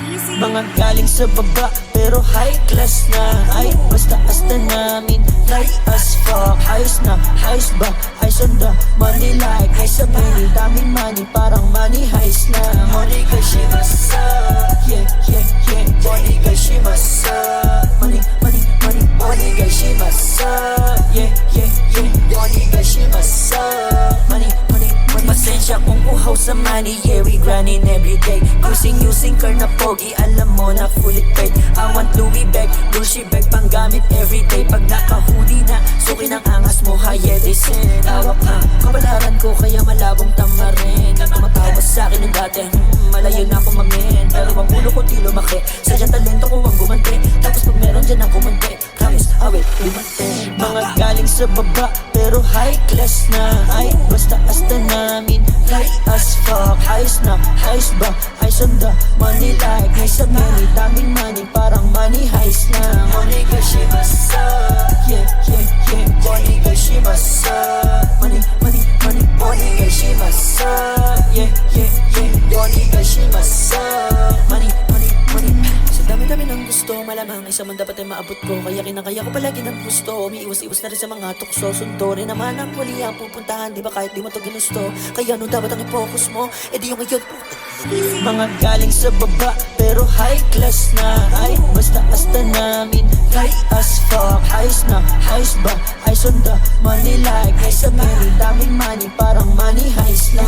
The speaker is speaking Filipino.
Mga galing sa baba pero high class na. Ay basta asta namin. Like as fuck. Ayos na, ayos ba? Ayos on the money like Ay sa penny, daming money parang money heist na. Money gashimasa Yeah, yeah, yeah. Money gashimasa Money, money, money Money gashimasa Yeah, yeah, yeah uhaw sa money Yeah, we grinding everyday. Cruising using car na pogi Alam mo na fully paid I want Louis bag, Gucci bag Panggamit everyday. Pag naka-hoodie na Suki ng angas mo Haye, they say Tawak na Kabalaran ko kaya malabong tamarin. At tumatawa sa akin yung dati hmm, Malayo na ako mamin Pero ang ulo ko di lumaki Sadya talento ko ang gumanti sa baba Pero high class na. Ay, basta asta namin Like as fuck. Ayos na, ayos ba? Ayos on the money like many, daming money gusto Malamang isa man dapat ay maabot ko. Kaya kinakaya ko palagi ng gusto. Umiiwas-iwas na rin sa mga tukso. Sundo rin naman ang huli ang pupuntahan. Di ba kahit di mo to ginusto? Kaya no dapat ang i-focus mo. Eh di yung ngayon mga galing sa baba pero high class na. Ay basta asta namin. Like as fuck. Ayos na, ayos ba? Ayos on the money like Ayos sa many, daming money parang money heist na